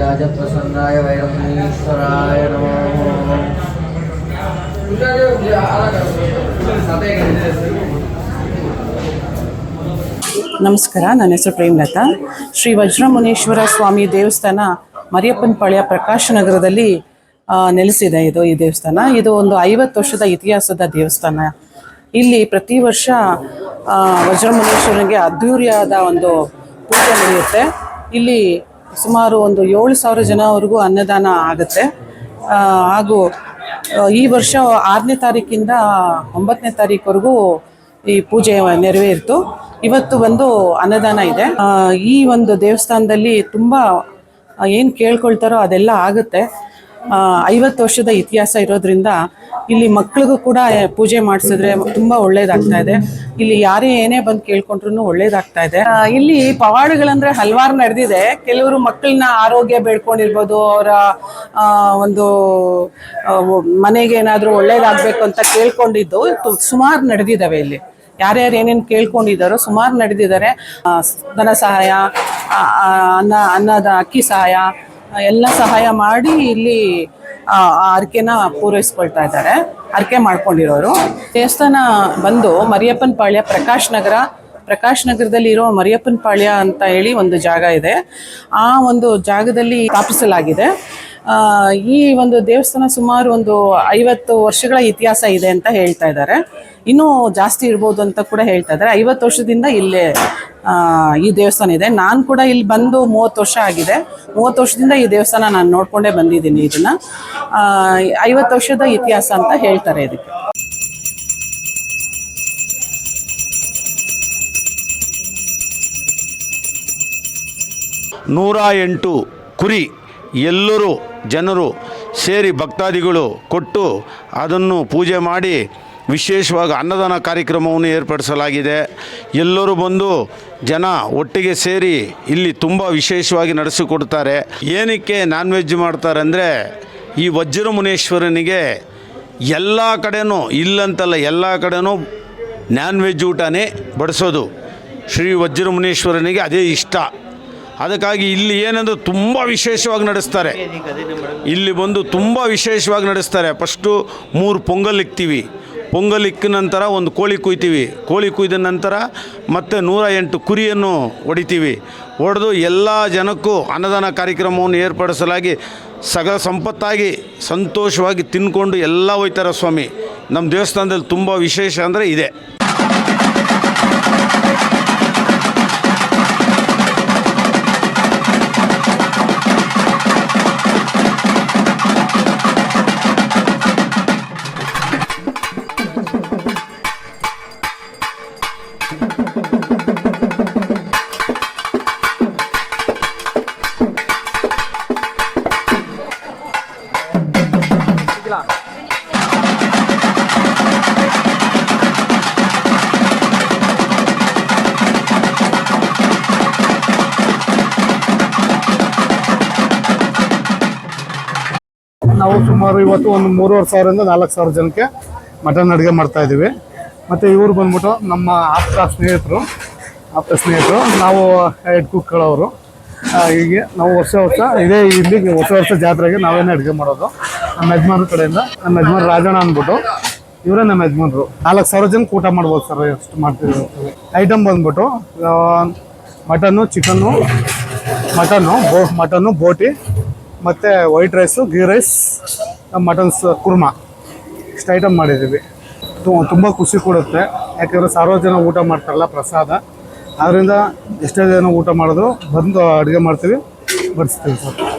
ರಾಜಪ್ರಸನ್ನಾಯ ವೈರಮಣೀಶ್ವರಾಯ ನಮೋ ನಮಸ್ಕಾರ, ನನ್ನ ಹೆಸರು ಪ್ರೇಮ್ಲತಾ. ಶ್ರೀ ವಜ್ರಮುನೇಶ್ವರ ಸ್ವಾಮಿ ದೇವಸ್ಥಾನ ಮರಿಯಪ್ಪನಪಾಳ್ಯ ಪ್ರಕಾಶ ನಗರದಲ್ಲಿ ನೆಲೆಸಿದೆ ಇದು ಈ ದೇವಸ್ಥಾನ. ಇದು ಒಂದು ಐವತ್ತು ವರ್ಷದ ಇತಿಹಾಸದ ದೇವಸ್ಥಾನ. ಇಲ್ಲಿ ಪ್ರತಿ ವರ್ಷ ವಜ್ರಮುನೇಶ್ವರನಿಗೆ ಅದ್ಧೂರಿಯಾದ ಒಂದು ಪೂಜೆ ನಡೆಯುತ್ತೆ. ಇಲ್ಲಿ ಸುಮಾರು ಒಂದು ಏಳು ಸಾವಿರ ಜನವರೆಗೂ ಅನ್ನದಾನ ಆಗುತ್ತೆ. ಹಾಗೂ ಈ ವರ್ಷ ಆರನೇ ತಾರೀಕಿಂದ ಒಂಬತ್ತನೇ ತಾರೀಕುವರೆಗೂ ಈ ಪೂಜೆ ನೆರವೇರಿತು. ಇವತ್ತು ಒಂದು ಅನ್ನದಾನ ಇದೆ. ಈ ಒಂದು ದೇವಸ್ಥಾನದಲ್ಲಿ ತುಂಬ ಏನು ಕೇಳ್ಕೊಳ್ತಾರೋ ಅದೆಲ್ಲ ಆಗುತ್ತೆ. ಐವತ್ತು ವರ್ಷದ ಇತಿಹಾಸ ಇರೋದ್ರಿಂದ ಇಲ್ಲಿ ಮಕ್ಳಿಗೂ ಕೂಡ ಪೂಜೆ ಮಾಡಿಸಿದ್ರೆ ತುಂಬ ಒಳ್ಳೇದಾಗ್ತಾ ಇದೆ. ಇಲ್ಲಿ ಯಾರೇ ಏನೇ ಬಂದು ಕೇಳ್ಕೊಂಡ್ರು ಒಳ್ಳೇದಾಗ್ತಾ ಇದೆ. ಇಲ್ಲಿ ಪವಾಡಗಳಂದ್ರೆ ಹಲವಾರು ನಡೆದಿದೆ. ಕೆಲವರು ಮಕ್ಕಳನ್ನ ಆರೋಗ್ಯ ಬೇಡ್ಕೊಂಡಿರ್ಬೋದು, ಅವರ ಒಂದು ಮನೆಗೆ ಏನಾದರೂ ಒಳ್ಳೇದಾಗಬೇಕು ಅಂತ ಕೇಳ್ಕೊಂಡಿದ್ದು ಸುಮಾರು ನಡೆದಿದ್ದಾವೆ ಇಲ್ಲಿ. ಯಾರ್ಯಾರು ಏನೇನು ಕೇಳ್ಕೊಂಡಿದ್ದಾರೋ ಸುಮಾರು ನಡೆದಿದ್ದಾರೆ. ಧನ ಸಹಾಯ ಅನ್ನ, ಅನ್ನದ, ಅಕ್ಕಿ ಸಹಾಯ ಎಲ್ಲ ಸಹಾಯ ಮಾಡಿ ಇಲ್ಲಿ ಹರಕೆನ ಪೂರೈಸ್ಕೊಳ್ತಾ ಇದ್ದಾರೆ. ಅರ್ಕೆ ಮಾಡ್ಕೊಂಡಿರೋರು. ದೇವಸ್ಥಾನ ಬಂದು ಮರಿಯಪ್ಪನ ಪಾಳ್ಯ, ಪ್ರಕಾಶ್ ನಗರ, ಪ್ರಕಾಶ್ ನಗರದಲ್ಲಿ ಇರೋ ಮರಿಯಪ್ಪನ ಪಾಳ್ಯ ಅಂತ ಹೇಳಿ ಒಂದು ಜಾಗ ಇದೆ. ಆ ಒಂದು ಜಾಗದಲ್ಲಿ ಸ್ಥಾಪಿಸಲಾಗಿದೆ. ಈ ಒಂದು ದೇವಸ್ಥಾನ ಸುಮಾರು ಒಂದು ಐವತ್ತು ವರ್ಷಗಳ ಇತಿಹಾಸ ಇದೆ ಅಂತ ಹೇಳ್ತಾ ಇದ್ದಾರೆ. ಇನ್ನೂ ಜಾಸ್ತಿ ಇರ್ಬೋದು ಅಂತ ಕೂಡ ಹೇಳ್ತಾ ಇದ್ದಾರೆ. ಐವತ್ತು ವರ್ಷದಿಂದ ಇಲ್ಲೇ ಈ ದೇವಸ್ಥಾನ ಇದೆ. ನಾನು ಕೂಡ ಇಲ್ಲಿ ಬಂದು ಮೂವತ್ತು ವರ್ಷ ಆಗಿದೆ. ಮೂವತ್ತು ವರ್ಷದಿಂದ ಈ ದೇವಸ್ಥಾನ ನಾನು ನೋಡ್ಕೊಂಡೇ ಬಂದಿದ್ದೀನಿ ಇದನ್ನ. ಐವತ್ತು ವರ್ಷದ ಇತಿಹಾಸ ಅಂತ ಹೇಳ್ತಾರೆ ಇದಕ್ಕೆ. ನೂರ ಎಂಟು ಕುರಿ ಎಲ್ಲರೂ ಜನರು ಸೇರಿ ಭಕ್ತಾದಿಗಳು ಕೊಟ್ಟು ಅದನ್ನು ಪೂಜೆ ಮಾಡಿ ವಿಶೇಷವಾಗಿ ಅನ್ನದಾನ ಕಾರ್ಯಕ್ರಮವನ್ನು ಏರ್ಪಡಿಸಲಾಗಿದೆ. ಎಲ್ಲರೂ ಬಂದು ಜನ ಒಟ್ಟಿಗೆ ಸೇರಿ ಇಲ್ಲಿ ತುಂಬ ವಿಶೇಷವಾಗಿ ನಡೆಸಿಕೊಡ್ತಾರೆ. ಏನಕ್ಕೆ ನಾನ್ ವೆಜ್ ಮಾಡ್ತಾರೆ ಅಂದರೆ ಈ ವಜ್ರಮುನೇಶ್ವರನಿಗೆ ಎಲ್ಲ ಕಡೆನೂ ಇಲ್ಲಂತಲ್ಲ, ಎಲ್ಲ ಕಡೆನೂ ನಾನ್ ವೆಜ್ ಊಟನೇ ಬಡಿಸೋದು. ಶ್ರೀ ವಜ್ರಮುನೇಶ್ವರನಿಗೆ ಅದೇ ಇಷ್ಟ. ಅದಕ್ಕಾಗಿ ಇಲ್ಲಿ ಏನಂದ್ರೆ ತುಂಬ ವಿಶೇಷವಾಗಿ ನಡೆಸ್ತಾರೆ. ಇಲ್ಲಿ ಬಂದು ತುಂಬ ವಿಶೇಷವಾಗಿ ನಡೆಸ್ತಾರೆ. ಫಸ್ಟು ಮೂರು ಪೊಂಗಲ್ ಇಕ್ತೀವಿ. ಪೊಂಗಲ್ ಇಕ್ಕ ನಂತರ ಒಂದು ಕೋಳಿ ಕುಯ್ತೀವಿ. ಕೋಳಿ ಕುಯ್ದ ನಂತರ ಮತ್ತೆ ನೂರ ಎಂಟು ಕುರಿಯನ್ನು ಹೊಡಿತೀವಿ ಹೊಡೆದು ಎಲ್ಲ ಜನಕ್ಕೂ ಅನ್ನದಾನ ಕಾರ್ಯಕ್ರಮವನ್ನು ಏರ್ಪಡಿಸಲಾಗಿ ಸಗಲ ಸಂಪತ್ತಾಗಿ ಸಂತೋಷವಾಗಿ ತಿನ್ಕೊಂಡು ಎಲ್ಲ ಹೋಯ್ತಾರೆ ಸ್ವಾಮಿ. ನಮ್ಮ ದೇವಸ್ಥಾನದಲ್ಲಿ ತುಂಬ ವಿಶೇಷ ಅಂದರೆ ಇದೆ. ನಾವು ಸುಮಾರು ಇವತ್ತು ಒಂದು ಮೂರುವರೆ ಸಾವಿರದಿಂದ ನಾಲ್ಕು ಸಾವಿರ ಜನಕ್ಕೆ ಮಟನ್ ಅಡುಗೆ ಮಾಡ್ತಾ ಇದ್ದೀವಿ. ಮತ್ತು ಇವರು ಬಂದ್ಬಿಟ್ಟು ನಮ್ಮ ಆಪ್ತ ಸ್ನೇಹಿತರು ಆಪ್ತ ಸ್ನೇಹಿತರು, ನಾವು ಹೆಡ್ ಕುಕ್ಗಳವರು ಹೀಗೆ ನಾವು ವರ್ಷ ವರ್ಷ ಇದೇ ಇಲ್ಲಿ ಹೊಸ ವರ್ಷ ಜಾತ್ರೆಗೆ ನಾವೇನೇ ಅಡುಗೆ ಮಾಡೋದು. ನಮ್ಮ ಯಜಮಾನ್ರ ಕಡೆಯಿಂದ, ನಮ್ಮ ಯಜಮಾನ್ ರಾಜಣ್ಣ ಅಂದ್ಬಿಟ್ಟು ಇವರೇ ನಮ್ಮ ಯಜಮಾನ್ರು. ನಾಲ್ಕು ಸಾವಿರ ಜನಕ್ಕೆ ಊಟ ಮಾಡ್ಬೋದು ಸರ್ ಎಷ್ಟು ಮಾಡ್ತೀವಿ ಐಟಮ್ ಬಂದ್ಬಿಟ್ಟು ಮಟನ್ನು ಚಿಕನ್ನು ಮಟನ್ನು, ಬೋ, ಮಟನ್ನು, ಬೋಟಿ, ಮತ್ತು white rice ghee rice muttons, kurma. ಇಷ್ಟು ಐಟಮ್ ಮಾಡಿದ್ದೀವಿ. ತುಂಬ ಖುಷಿ ಕೊಡುತ್ತೆ. ಯಾಕೆಂದರೆ ಸಾರ್ವಜನ ಜನ ಊಟ ಮಾಡ್ತಾರಲ್ಲ ಪ್ರಸಾದ. ಆದ್ದರಿಂದ ಎಷ್ಟೇ ಜನ ಊಟ ಮಾಡಿದ್ರು ಬಂದು ಅಡುಗೆ ಮಾಡ್ತೀವಿ, ಬಡಿಸ್ತೀವಿ ಸರ್.